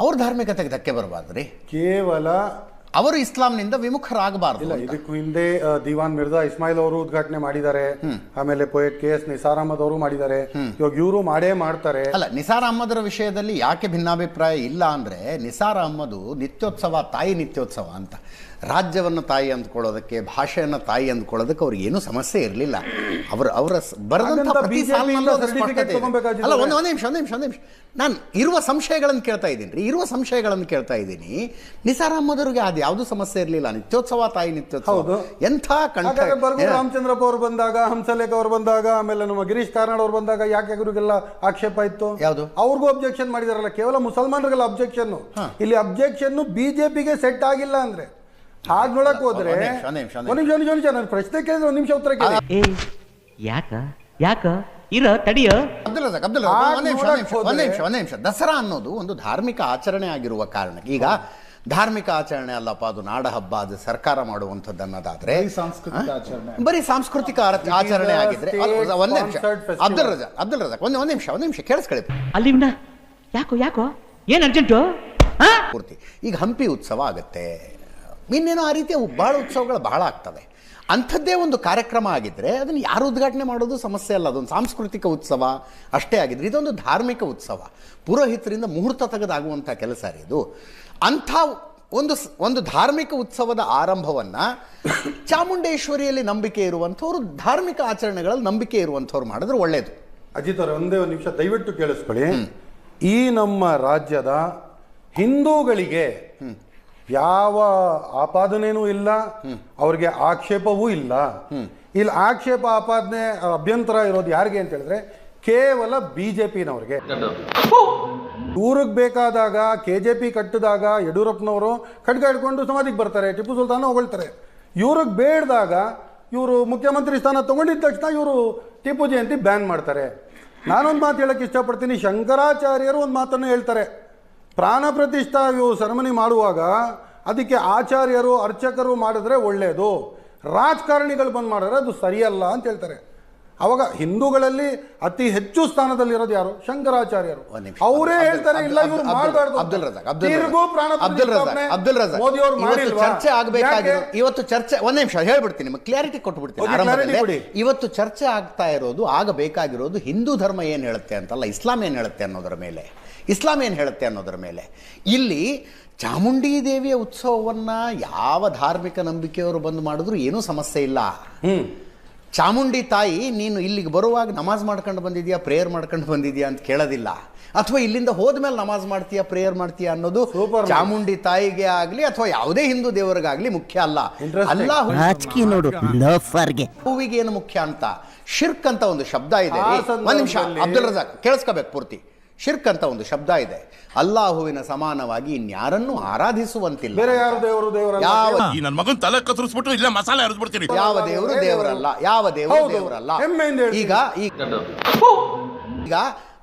ಅವ್ರ ಧಾರ್ಮಿಕತೆಗೆ ಧಕ್ಕೆ ಬರಬಾರ್ದ್ರಿ. ಕೇವಲ ಅವರು ಇಸ್ಲಾಂನಿಂದ ವಿಮುಖರಾಗಬಾರದು ಇಲ್ಲ ಇದಕ್ಕೂ ಹಿಂದೆ ದಿವಾನ್ ಮಿರ್ಜಾ ಇಸ್ಮಾಯಿಲ್ ಅವರು ಉದ್ಘಾಟನೆ ಮಾಡಿದ್ದಾರೆ. ಆಮೇಲೆ poet K S Nisar Ahmed ಅವರು ಮಾಡಿದ್ದಾರೆ. ಇವಾಗ ಇವರು ಮಾಡೇ ಮಾಡ್ತಾರೆ. ಅಲ್ಲ ನಿಸಾರ್ ಅಹಮದ್ರ ವಿಷಯದಲ್ಲಿ ಯಾಕೆ ಭಿನ್ನಾಭಿಪ್ರಾಯ ಇಲ್ಲ ಅಂದ್ರೆ ನಿಸಾರ್ ಅಹಮದ್ ನಿತ್ಯೋತ್ಸವ ತಾಯಿ ನಿತ್ಯೋತ್ಸವ ಅಂತ. ರಾಜ್ಯವನ್ನು ತಾಯಿ ಅಂದ್ಕೊಳ್ಳೋದಕ್ಕೆ ಭಾಷೆಯನ್ನು ತಾಯಿ ಅಂದ್ಕೊಳ್ಳೋದಕ್ಕೆ ಅವ್ರಿಗೆ ಏನೂ ಸಮಸ್ಯೆ ಇರಲಿಲ್ಲ. ಅವರು ಅವರ ಬರೆದಂತ ಬರೆದಂಥ ಪ್ರತಿ ಸಾಲಿನಲ್ಲೂ ಇಂದ ಸ್ಪಷ್ಟತೆ ಇದೆ. ಅಲ್ಲ ಒಂದು ಒಂದು ನಿಮಿಷ ಒಂದು ನಿಮಿಷ ಒಂದು ನಿಮಿಷ. ನಾನು ಇರುವ ಸಂಶಯಗಳನ್ನು ಕೇಳ್ತಾ ಇದ್ದೀನಿ ರೀ. ಇರುವ ಸಂಶಯಗಳನ್ನು ಕೇಳ್ತಾ ಇದ್ದೀನಿ. ನಿಸಾರ್ ಅಹಮ್ಮದವ್ರಿಗೆ ಅದು ಯಾವುದೂ ಸಮಸ್ಯೆ ಇರಲಿಲ್ಲ. ನಿತ್ಯೋತ್ಸವ ತಾಯಿ ನಿತ್ಯೋತ್ಸವ. ಹೌದು. ಎಂಥ ಕಂಠ. ಹಾಗಾದ್ರೆ ಬರ್ಗೂರು ಏ- ರಾಮಚಂದ್ರಪ್ಪ ಅವರು ಬಂದಾಗ ಹಂಸಲೇಖ ಅವರು ಬಂದಾಗ ಆಮೇಲೆ ನಮ್ಮ ಗಿರೀಶ್ ಕಾರ್ನಾಡ್ ಅವರು ಬಂದಾಗ ಯಾಕೆ ಇವರಿಗೆಲ್ಲ ಆಕ್ಷೇಪ ಇತ್ತು? ಯಾವುದು? ಅವ್ರಿಗೂ ಅಬ್ಜೆಕ್ಷನ್ ಮಾಡಿದಾರಲ್ಲ. ಕೇವಲ ಮುಸಲ್ಮಾನರಿಗೆಲ್ಲ ಅಬ್ಜೆಕ್ಷನ್ ಇಲ್ಲಿ ಅಬ್ಜೆಕ್ಷನ್ ಬಿಜೆಪಿಗೆ ಸೆಟ್ ಆಗಿಲ್ಲ ಅಂದ್ರೆ. ಹಾಗೆ ನೋಡಕ್ ಹೋದ್ರೆ ಒಂದ್ ನಿಮಿಷ, ಒಂದ್ ನಿಮಿಷ, ಒಂದ್ ನಿಮಿಷ ಒಂದ್ ನಿಮಿಷ ನಾನು ಪ್ರಶ್ನೆ ಕೇಳಿದ್ರೆ ಒಂದ್ ನಿಮಿಷ ಉತ್ತರ ಕೇಳಿ. ಏ ಯಾಕ ಯಾಕ? ಇರ ತಡಿಯ. ಅಬ್ದುಲ್ ರಜಾಕ್ ಅಬ್ದುಲ್ ರಜಾಕ್, ಒಂದ್ ನಿಮಿಷ ಒಂದ್ ನಿಮಿಷ ಒಂದ್ ನಿಮಿಷ ಒಂದ್ ನಿಮಿಷ. ದಸರಾ ಅನ್ನೋದು ಒಂದು ಧಾರ್ಮಿಕ ಆಚರಣೆ ಆಗಿರುವ ಕಾರಣ ಈಗ ಧಾರ್ಮಿಕ ಆಚರಣೆ ಅಲ್ಲಪ್ಪ ಅದು ನಾಡ ಹಬ್ಬ ಅದು ಸರ್ಕಾರ ಮಾಡುವಂಥದ್ದು ಅನ್ನೋದಾದ್ರೆ ಸಾಂಸ್ಕೃತಿಕ ಆಚರಣೆ. ಬರೀ ಸಾಂಸ್ಕೃತಿಕ ಆರ- ಆಚರಣೆ ಆಗಿದ್ರೆ ಅಲ್ಲ, ಒಂದ್ ನಿಮಿಷ. festival. ಅಬ್ದುಲ್ ರಜಾ ಅಬ್ದುಲ್ ರಜಾಕ್ ಒಂದ್ ಒಂದ್ ನಿಮಿಷ ಒಂದ್ ನಿಮಿಷ ಕೇಳಿಸ್ಕೊಳ್ಳಿ. ಅಲ್ಲಿವ್ನ? ಯಾಕೋ ಯಾಕೋ? ಏನ್ ಅರ್ಜೆಂಟು ಹಾ? ಪೂರ್ತಿ. ಈಗ ಹಂಪಿ ಉತ್ಸವ ಆಗುತ್ತೆ. ಇನ್ನೇನೋ ಆ ರೀತಿಯ ಬಹಳ ಉತ್ಸವಗಳು ಬಹಳ ಆಗ್ತವೆ. ಅಂಥದ್ದೇ ಒಂದು ಕಾರ್ಯಕ್ರಮ ಆಗಿದ್ದರೆ ಅದನ್ನು ಯಾರು ಉದ್ಘಾಟನೆ ಮಾಡೋದು ಸಮಸ್ಯೆ ಅಲ್ಲ. ಅದೊಂದು ಸಾಂಸ್ಕೃತಿಕ ಉತ್ಸವ ಅಷ್ಟೇ ಆಗಿದ್ರೆ ಇದೊಂದು ಧಾರ್ಮಿಕ ಉತ್ಸವ. ಪುರೋಹಿತರಿಂದ ಮುಹೂರ್ತ ತೆಗೆದಾಗುವಂಥ ಕೆಲಸ ರೀ ಇದು. ಅಂಥ ಒಂದು ಒಂದು ಧಾರ್ಮಿಕ ಉತ್ಸವದ ಆರಂಭವನ್ನು ಚಾಮುಂಡೇಶ್ವರಿಯಲ್ಲಿ ನಂಬಿಕೆ ಇರುವಂಥವ್ರು ಧಾರ್ಮಿಕ ಆಚರಣೆಗಳಲ್ಲಿ ನಂಬಿಕೆ ಇರುವಂಥವ್ರು ಮಾಡಿದ್ರೆ ಒಳ್ಳೆಯದು ಅಜಿತ್ ಅವರ ಒಂದೇ ಒಂದು ನಿಮಿಷ ದಯವಿಟ್ಟು ಕೇಳಿಸ್ಕೊಳ್ಳಿ. ಈ ನಮ್ಮ ರಾಜ್ಯದ ಹಿಂದೂಗಳಿಗೆ ಯಾವ ಆಪಾದನೆಯೂ ಇಲ್ಲ ಅವ್ರಿಗೆ ಆಕ್ಷೇಪವೂ ಇಲ್ಲ. ಇಲ್ಲಿ ಆಕ್ಷೇಪ ಆಪಾದನೆ ಅಭ್ಯಂತರ ಇರೋದು ಯಾರಿಗೆ ಅಂತ ಹೇಳಿದ್ರೆ ಕೇವಲ ಬಿಜೆಪಿನವ್ರಿಗೆ. ಊರಿಗೆ ಬೇಕಾದಾಗ ಕೆ ಜೆ ಪಿ ಕಟ್ಟಿದಾಗ ಯಡಿಯೂರಪ್ಪನವರು ಖಡ್ಗ ಹಿಡ್ಕೊಂಡು ಸಮಾಧಿಗೆ ಬರ್ತಾರೆ ಟಿಪ್ಪು ಸುಲ್ತಾನ ಹೊಗಳ್ತಾರೆ. ಇವ್ರಿಗೆ ಬೇಡದಾಗ ಇವರು ಮುಖ್ಯಮಂತ್ರಿ ಸ್ಥಾನ ತಗೊಂಡಿದ್ದ ತಕ್ಷಣ ಇವರು ಟಿಪ್ಪು ಜಯಂತಿ ಬ್ಯಾನ್ ಮಾಡ್ತಾರೆ. ನಾನೊಂದು ಮಾತು ಹೇಳಕ್ಕೆ ಇಷ್ಟಪಡ್ತೀನಿ ಶಂಕರಾಚಾರ್ಯರು ಒಂದು ಮಾತನ್ನು ಹೇಳ್ತಾರೆ. ಪ್ರಾಣ ಪ್ರತಿಷ್ಠಾ ಇವು ಸೆರೆಮನಿ ಮಾಡುವಾಗ ಅದಕ್ಕೆ ಆಚಾರ್ಯರು ಅರ್ಚಕರು ಮಾಡಿದ್ರೆ ಒಳ್ಳೆಯದು ರಾಜಕಾರಣಿಗಳು ಬಂದು ಮಾಡಿದ್ರೆ ಅದು ಸರಿಯಲ್ಲ ಅಂತ ಹೇಳ್ತಾರೆ. ಅವಾಗ ಹಿಂದೂಗಳಲ್ಲಿ ಅತಿ ಹೆಚ್ಚು ಸ್ಥಾನದಲ್ಲಿ ಇರೋದು ಯಾರು? ಶಂಕರಾಚಾರ್ಯರು. ಅವರೇ ಹೇಳ್ತಾರೆ ಇಲ್ಲ ಇವರು ಮಾಡಬಾರ್ದು ಅಬ್ದುಲ್ ರಜಾಕ್ ಅಬ್ದುಲ್ ರಜಾಕ್. ಅಬ್ದುಲ್ ರಜಾಕ್ ಮೋದಿ ಅವರು ಮಾಡಿಲ್ವಾ? ಚರ್ಚೆ ಆಗಬೇಕಾಗಿರೋ ಇವತ್ತು ಚರ್ಚೆ ಒಂದ್ ನಿಮಿಷ ಹೇಳ್ಬಿಡ್ತೀನಿ ನಿಮಗೆ. ಕ್ಲಾರಿಟಿ ಕೊಟ್ಬಿಡ್ತೀನಿ. ಇವತ್ತು ಚರ್ಚೆ ಆಗ್ತಾ ಇರೋದು ಆಗಬೇಕಾಗಿರೋದು ಹಿಂದೂ ಧರ್ಮ ಏನು ಹೇಳುತ್ತೆ ಅಂತಲ್ಲ ಇಸ್ಲಾಂ ಏನು ಹೇಳುತ್ತೆ ಅನ್ನೋದರ ಮೇಲೆ. ಇಸ್ಲಾಂ ಏನು ಹೇಳುತ್ತೆ ಅನ್ನೋದರ ಮೇಲೆ? ಇಲ್ಲಿ ಚಾಮುಂಡಿ ದೇವಿಯ ಉತ್ಸವವನ್ನ ಯಾವ ಧಾರ್ಮಿಕ ನಂಬಿಕೆಯವರು ಬಂದು ಮಾಡಿದ್ರು ಏನೂ ಸಮಸ್ಯೆ ಇಲ್ಲ. ಚಾಮುಂಡಿ ತಾಯಿ ನೀನು ಇಲ್ಲಿಗೆ ಬರುವಾಗ ನಮಾಜ್ ಮಾಡ್ಕೊಂಡು ಬಂದಿದ್ಯಾ ಪ್ರೇಯರ್ ಮಾಡ್ಕೊಂಡು ಬಂದಿದ್ಯಾ ಅಂತ ಕೇಳೋದಿಲ್ಲ. ಅಥವಾ ಇಲ್ಲಿಂದ ಹೋದ್ಮೇಲೆ ನಮಾಜ್ ಮಾಡ್ತೀಯಾ ಪ್ರೇಯರ್ ಮಾಡ್ತೀಯಾ ಅನ್ನೋದು ಚಾಮುಂಡಿ ತಾಯಿಗೆ ಆಗಲಿ ಅಥವಾ ಯಾವುದೇ ಹಿಂದೂ ದೇವರಿಗಾಗಲಿ ಮುಖ್ಯ ಅಲ್ಲ. ಅಲ್ಲ ಹೂವಿಗೆ ಏನು ಮುಖ್ಯ ಅಂತ? ಶಿರ್ಕ್ ಅಂತ ಒಂದು ಶಬ್ದ ಇದೆ. ಒಂದು ಒಂದ್ ನಿಮಿಷ ಅಬ್ದುಲ್ ರಜಾಕ್ ಕೇಳಿಸ್ಕೋಬೇಕು ಪೂರ್ತಿ. ಶಿರ್ಕ್ ಅಂತ ಒಂದು ಶಬ್ದ ಇದೆ. ಅಲ್ಲಾಹುವಿನ ಸಮಾನವಾಗಿ ಇನ್ಯಾರನ್ನೂ ಆರಾಧಿಸುವಂತಿಲ್ಲ. ಬೇರೆ ಯಾರು ದೇವರು ದೇವರಲ್ಲ? ಯಾವ ಈ ನನ್ನ ಮಗನ್ ತಲೆ ಕತ್ತರಿಸ್ಬಿಟ್ಟು ಇಲ್ಲ ಮಸಾಲೆ ಹರಿದ್ಬಿಡ್ತೀನಿ ಯಾವ ದೇವರು ದೇವರಲ್ಲ. ಯಾವ ದೇವರು ಹೌದು. ದೇವರಲ್ಲ. ಹೆಮ್ಮೆಯಿಂದ ಹೇಳ್ತೀನಿ. ಈಗ ಈಗ ಈಗ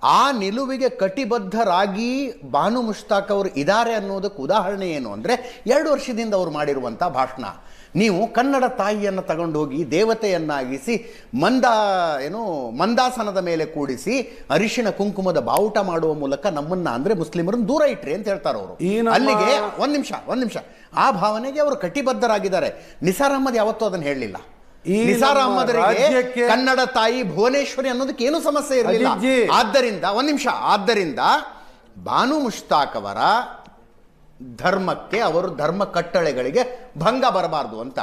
ಆ ನಿಲುವಿಗೆ ಕಟಿಬದ್ಧರಾಗಿ ಬಾನು ಮುಷ್ತಾಕ್ ಅವರು ಇದ್ದಾರೆ ಅನ್ನೋದಕ್ಕೆ ಉದಾಹರಣೆ ಏನು ಅಂದರೆ ಎರಡು ವರ್ಷದಿಂದ ಅವರು ಮಾಡಿರುವಂಥ ಭಾಷಣ. ನೀವು ಕನ್ನಡ ತಾಯಿಯನ್ನು ತಗೊಂಡು ಹೋಗಿ ದೇವತೆಯನ್ನಾಗಿಸಿ ಮಂದ ಏನು ಮಂದಾಸನದ ಮೇಲೆ ಕೂಡಿಸಿ ಅರಿಶಿನ ಕುಂಕುಮದ ಬಾವುಟ ಮಾಡುವ ಮೂಲಕ ನಮ್ಮನ್ನ ಅಂದ್ರೆ ಮುಸ್ಲಿಮರನ್ನು ದೂರ ಇಟ್ರಿ ಅಂತ ಹೇಳ್ತಾರೆ ಅವರು. ಅಲ್ಲಿಗೆ ಒಂದು ನಿಮಿಷ ಒಂದು ನಿಮಿಷ. ಆ ಭಾವನೆಗೆ ಅವರು ಕಟಿಬದ್ಧರಾಗಿದ್ದಾರೆ. ನಿಸಾರ್ ಅಹಮದ್ ಯಾವತ್ತೂ ಅದನ್ನು ಹೇಳಲಿಲ್ಲ. ಈ ನಿಸಾರ್ ಅಹಮದರಿಗೆ ಕನ್ನಡ ತಾಯಿ ಭುವನೇಶ್ವರಿ ಅನ್ನೋದಕ್ಕೆ ಏನು ಸಮಸ್ಯೆ ಇರಲಿಲ್ಲ. ಆದ್ದರಿಂದ ಒಂದ್ ನಿಮಿಷ ಆದ್ದರಿಂದ ಬಾನು ಮುಷ್ತಾಕ್ ಅವರ ಧರ್ಮಕ್ಕೆ ಅವರು ಧರ್ಮ ಕಟ್ಟಳೆಗಳಿಗೆ ಭಂಗ ಬರಬಾರದು ಅಂತ